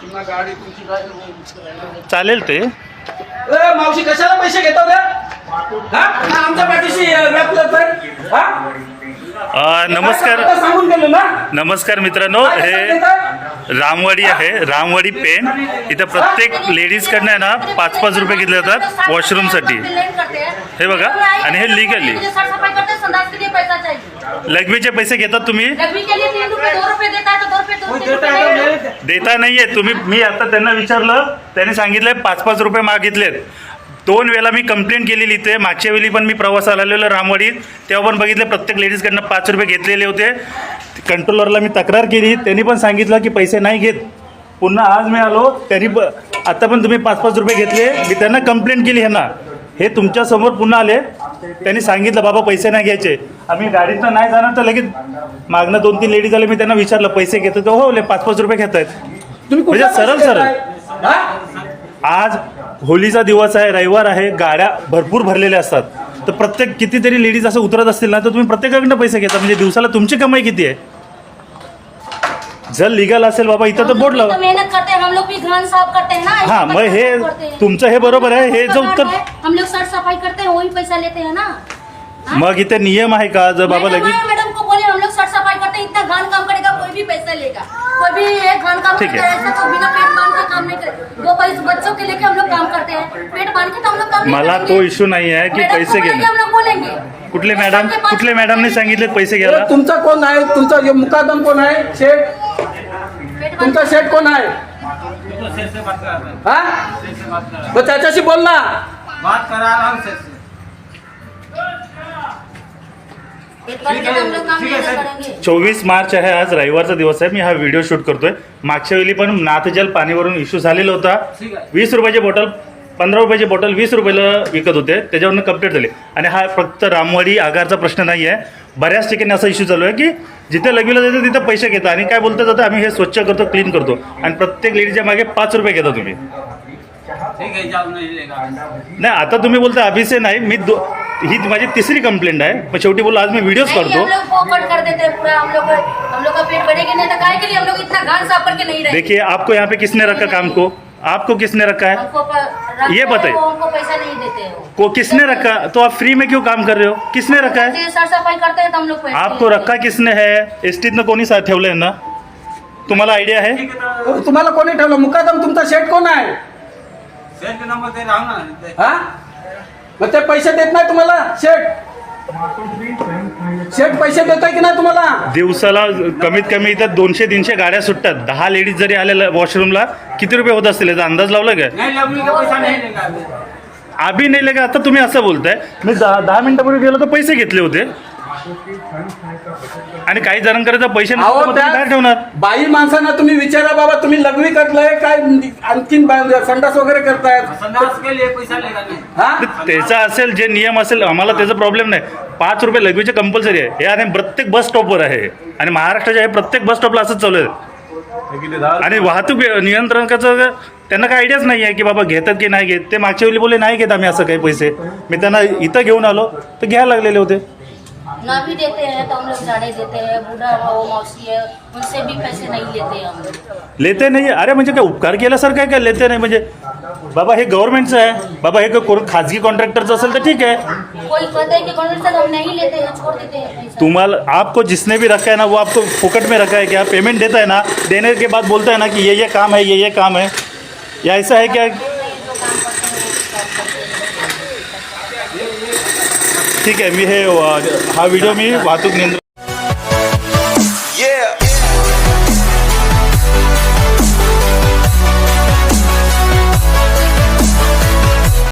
पुन्हा गाडी तुमची गाडी चालेल ते. ए, मावशी कशाला पैसे घेतो रे? हा? हा, आमच्या पाठीशी अ, व्यापलं तर हा? अ, नमस्कार. आता सांगून गेलो ना. नमस्कार मित्रांनो हे? रामवाडी आहे. रामवाडी पेन इथं प्रत्येक लेडीजकडनं आहे ना पाच पाच रुपये घेतले जातात वॉशरूमसाठी हे बघा, आणि हे legally. पैसा लघवीचे पैसे घेतात तुम्ही? लघवी के लिए तीन रुपए दो रुपए देता है तो देता नाही? आहे नाहीये. तुम्ही मी आता त्यांना विचारलं त्यांनी सांगितलं पाच पाच रुपये मागितलेत. दोन वेळा मी कंप्लेंट केलेली इथे. मागच्या वेळी पण मी प्रवासाला आलेलो रामवाडीत. तेव्हा पण बघितलं प्रत्येक लेडीजकडनं पाच रुपये घेतलेले होते. कंट्रोलरला मी तक्रार केली. त्यांनी पण सांगितलं की पैसे नाही घेत. पुन्हा आज मी आलो त्यांनी प आता पण तुम्ही पाच पाच रुपये घेतले. मी त्यांना कंप्लेंट केली ह्यांना. हे तुमच्यासमोर पुन्हा आले. त्यांनी सांगितलं बाबा पैसे नाही घ्यायचे. आम्ही गाडीतनं नाही जाणार तर लगेच मागणं दोन तीन लेडीज आले मी त्यांना विचारलं पैसे घेतो तर हो ले पाच पाच रुपये घेत आहेत म्हणजे सरळ सरळ. आज होलीचा दिवस आहे रविवार आहे गाड्या भरपूर भरलेल्या असतात. तर प्रत्येक कितीतरी लेडीज असं उतरत असतील ना तर तुम्ही प्रत्येकाकडनं पैसे घेता. म्हणजे दिवसाला तुमची कमाई किती आहे? जर लिगल असेल बाबा इथं तर बोर्ड लावा मेहनत करते हैं हम लोग भी घान साफ करते हैं ना हाँ, ऐसे मैं पैसा हे-। तुमचं हे बरोबर आहे, हे जो उत्तर- हम लोग सर सफाई करते हैं वही पैसा लेते हैं ना? मग इथे नियम आहे का जर बाबा लगेच भी पैसा लेगा। कोई भी एक घान काम ठीक करेगा है। ऐसा तो बिना पेट बाँध के काम नहीं करे। दो पैसे बच्चों के लेके हम लोग काम करते हैं। पेट बाँध के तो हम लोग काम नहीं मला तो इश्यू नाही आहे की को पैसे घेणे हम लोग बोलेंगे। कुठले मॅडम कुठले मॅडमने सांगितले पैसे घ्यायला तुमचा कोण आहे तुमचा जो मुकादम कोण आहे शेठ? तुमचा के- शेठ कोण आहे हा। तो त्याच्याशी बोल ना। बात करा रहा हूँ सर से। चोवीस मार्च आहे आज रविवारचा दिवस आहे. मी हा व्हिडिओ शूट करतोय. मागच्या वेळी पण नाथजल पाणीवरून इश्यू झालेला होता. वीस रुपयाची बॉटल पंधरा रुपयाची बॉटल वीस रुपयाला विकत होते. त्याच्यावरनं कंप्लीट झाली. आणि हा फक्त रामवाडी आगारचा प्रश्न नाही आहे बऱ्याच ठिकाणी असा इश्यू चालू आहे की जिथे लगविला जातं तिथं पैसे घेतात आणि काय बोलतात जातं आम्ही हे स्वच्छ करतो क्लीन करतो. आणि प्रत्येक लेडीच्या मागे पाच रुपये घेता तुम्ही. है नहीं लेगा नाही आता तुम्ही बोलता अभि से नाही. मी दो ही माझी तिसरी कंप्लेंट आहे. पण शेवटी बोललो आज मी व्हिडिओज नहीं, करतो हम लोग पॉकेट कर देते हैं पूरा हम लोग हम लोग का पेट बढ़ेगा नहीं तो काय के लिए हम लोग इतना घान साफ़ करके नहीं रहे देखिए आपको यहाँ पे किसने रखा काम को? आपको किसने रखा है? हमको प- रखते ये हैं, बताइए। वो हमको पैसा नहीं देते हैं वो। को किसने रखा? तो आप फ्री में क्यों काम कर रहे हो? किसने रखा है? सर सफ़ाई करते हैं तो हम लोग पैसे आपको रखा किसने है? एसटीतनं कोणी सा ठेवलंय ना? तुम्हाला आयडिया आहे है? तो तुम्हाला कोणी ठेवलं? मुकादम तुमचा शेठ कोण आहे? के नंबर दे रहा हूँ ना हा? मग ते पैसे देत नाही तुम्हाला शेठ. शेठ पैसे देत आहे की नाही तुम्हाला? दिवसाला कमीत कमी इथं दोनशे तीनशे गाड्या सुटतात. दहा लेडीज जरी आल्या वॉशरूमला किती रुपये होत असतील? याचा अंदाज लावला का नहीं लवली का पैसा नहीं लेगा अभी। आभी नाही लगा आता तुम्ही असं बोलताय. मी दहा दहा मिनिटापूर्वी गेलो तर पैसे घेतले होते. आणि काही जणांकडे जर पैसे नसतील अहो तर मग तुम्ही त्या बाहेर ठेवणार? बाई माणसांना तुम्ही विचारा बाबा तुम्ही लग्नी करताय काय आणखीन बा- संडास वगैरे करतायत संडास के लिए पैसा लेगा नहीं हा? तर त्याचा असेल जे नियम असेल आम्हाला त्याचा प्रॉब्लेम नाही. पाच रुपये लघवीचे कंपल्सरी आहे. हे आणि प्रत्येक बस स्टॉपवर आहे. आणि महाराष्ट्राच्या हे प्रत्येक बस स्टॉपला असंच चालू आहे. आणि वाहतूक नियंत्रणाचं त्यांना काही आयडियाच नाही आहे की बाबा घेतात की नाही घेत. ते मागच्या वेळी बोले नाही घेत आम्ही असं काही पैसे. मी त्यांना इथं घेऊन आलो तर घ्यायला लागलेले होते. ना भी देते हैं तो हम लोग झाड़े देते हैं। बूढ़ा वो मौसी है उनसे भी पैसे नहीं लेते हैं हम लोग। लेते नाही अरे म्हणजे काय उपकार केल्यासारखं आहे काय लेते नाही म्हणजे बाबा हे गव्हर्नमेंटचं आहे बाबा हे कोण खाजगी कॉन्ट्रॅक्टरचं असेल तर ठीक आहे कोई कहते हैं कि गवर्नमेंट से हम नहीं लेते हैं छोड़ देते हैं पैसा। तुम्हाला आपको जिसने भी रखा है ना वो आपको फुकट में रखा है क्या? पेमेंट देता है ना? देने के बाद बोलता है ना कि ये ये काम है ये ये काम है। या ऐसा है क्या? जो काम करते हैं वो काम करते हैं। ठीक आहे मी हे हा व्हिडिओ मी वाहतूक नियंत्रण